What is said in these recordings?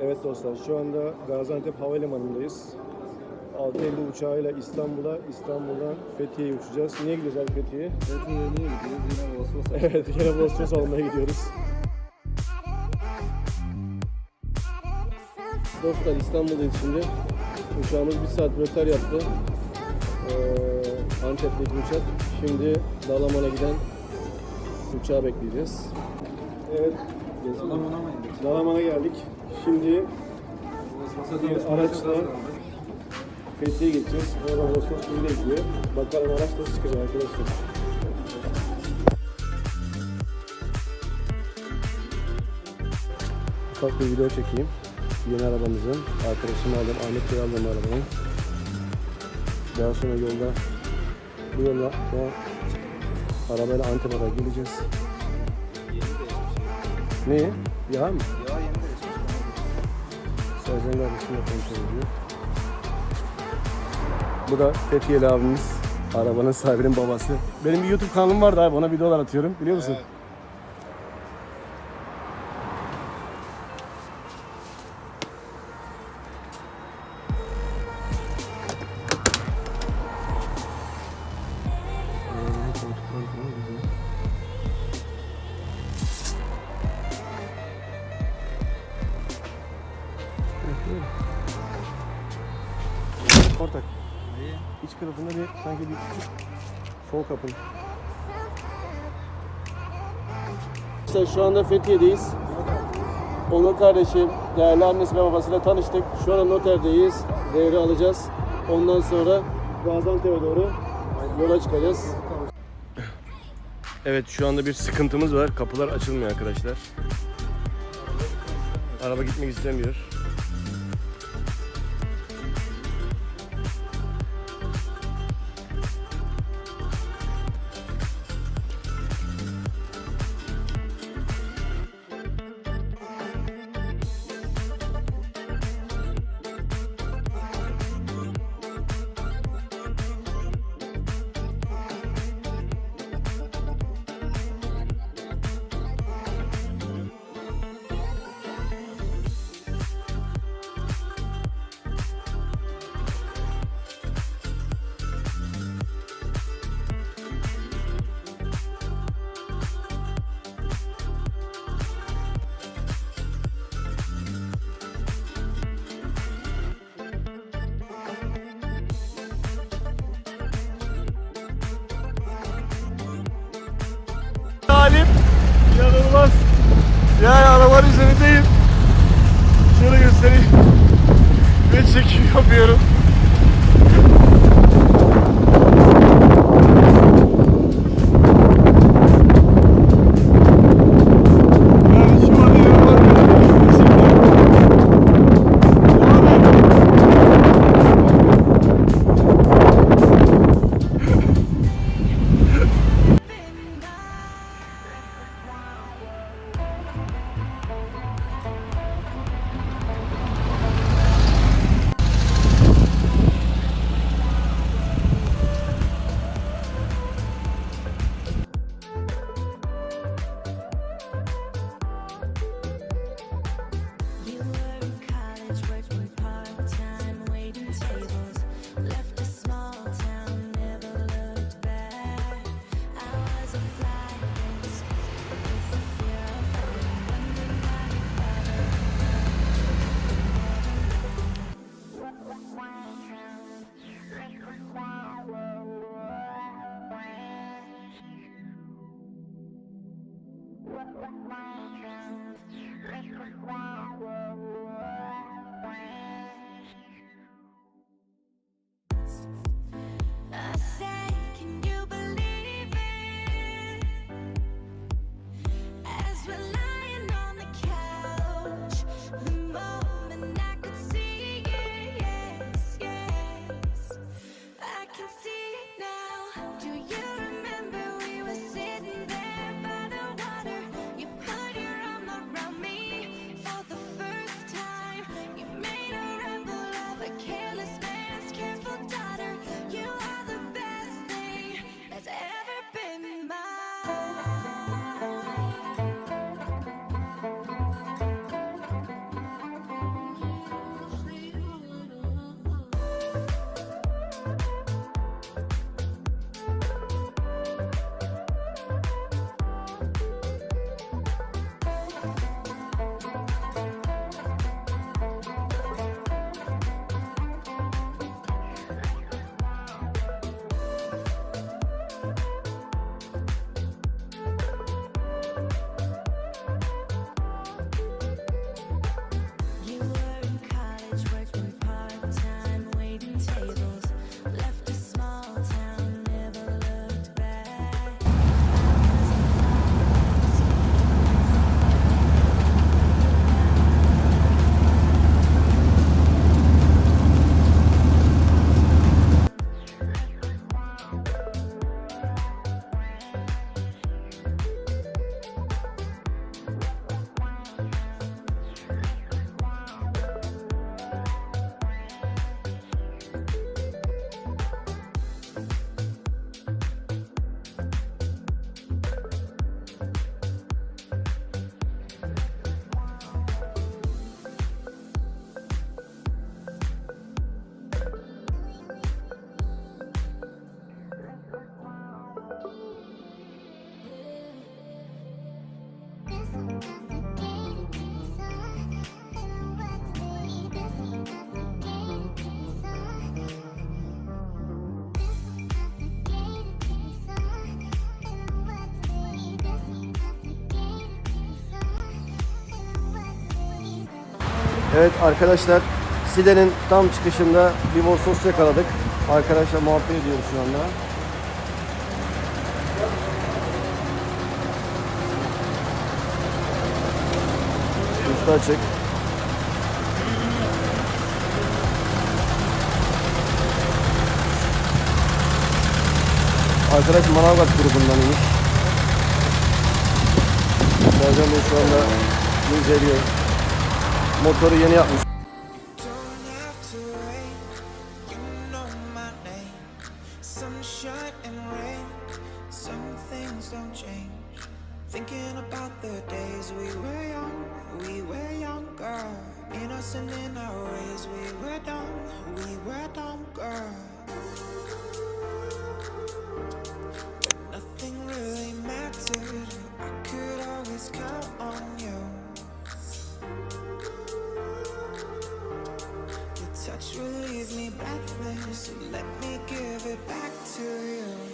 Evet dostlar şu anda Gaziantep Havalimanı'ndayız. 6.50 uçağıyla İstanbul'a, İstanbul'dan Fethiye'ye uçacağız. Niye gidiyoruz abi Fethiye'ye? Fethiye'ye niye gidiyoruz? Yine ayı. Evet, yine Bostos almaya gidiyoruz. Dostlar İstanbul'dayız şimdi. Uçağımız bir saat rötar yaptı. Ee, Antep'teki uçak. Şimdi Dalaman'a giden uçağı bekleyeceğiz. Evet, Dalaman'a mı indik? Dalaman'a geldik. Şimdi araçla-. Fethiye'ye gideceğiz. Oradan Bostos ile gidiyor. Bakalım araç nasıl çıkacak arkadaşlar. Ufak bir video çekeyim. Yeni arabamızın. Arkadaşımı aldım. Ahmet Bey'i aldım arabanın. Daha sonra yolda bu yolla arabayla Antep'e geleceğiz. Yeni değişmiş. Ne? Yağ mı? Sercan kardeşimle kontrol ediyor. Bu da Fethiyeli abimiz. Arabanın sahibinin babası. Benim bir YouTube kanalım vardı abi. Ona videolar atıyorum. Biliyor musun? Ortak. İyi. İç tarafında bir sanki bir sol kapın. İşte şu anda Fethiye'deyiz. Onur kardeşim, değerli annesi ve babasıyla tanıştık. Şu an noterdeyiz. Devre alacağız. Ondan sonra Gaziantep'e doğru yola çıkacağız. Evet şu anda bir sıkıntımız var. Kapılar açılmıyor arkadaşlar. Araba gitmek istemiyor. İnanılmaz. Yani arabanın üzerindeyim. Şöyle göstereyim. Ve çekim yapıyorum. Evet arkadaşlar Side'nin tam çıkışında bir Vossos yakaladık. Arkadaşlar muhabbet ediyoruz şu anda. Üstü açık. Arkadaş Manavgat grubundan imiş. Sercan Bey şu anda inceliyor. Motoru yeni yapmış. Don't have to wait, you know my name. Sunshine and rain, some things don't change. Thinking about the days we were young, we were younger. Innocent in our ways, we were dumb, we were dumb, girl. But nothing really mattered, I could always touch leave me breathless. Let me give it back to you.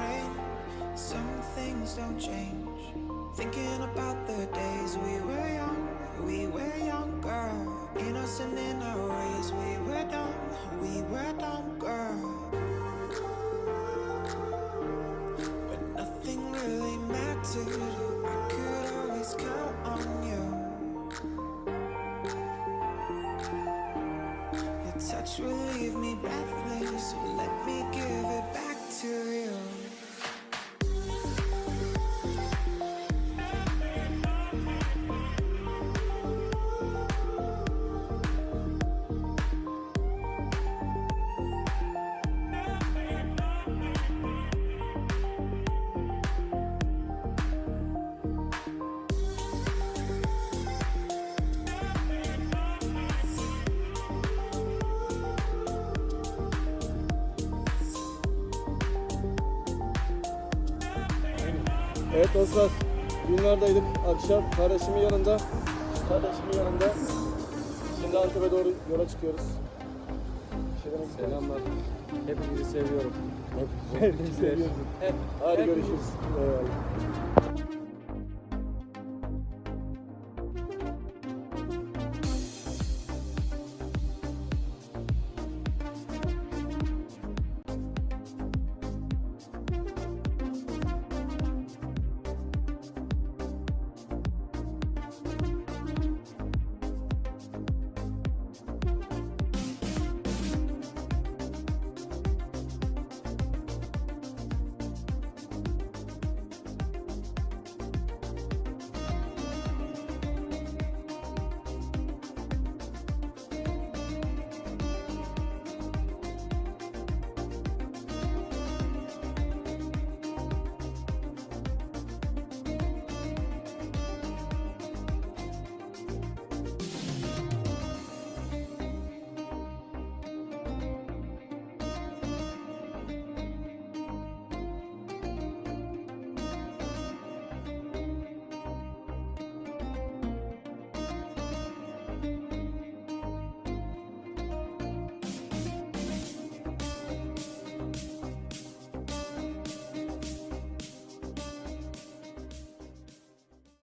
Rain. Some things don't change. Thinking about the days we were young, we were younger. Innocent in our ways, we were dumb, we were dumb, girl. But nothing really mattered. I could always count on you. Your touch will leave me breathless. So let me give it back to you. Evet dostlar, günlerdeydik akşam kardeşimin yanında. Kardeşimin yanında. Şimdi Antep'e doğru yola çıkıyoruz. Selamlar. Hepinizi seviyorum. Hep seviyorsun. Hep. Hadi Hepinizi- görüşürüz. Eyvallah.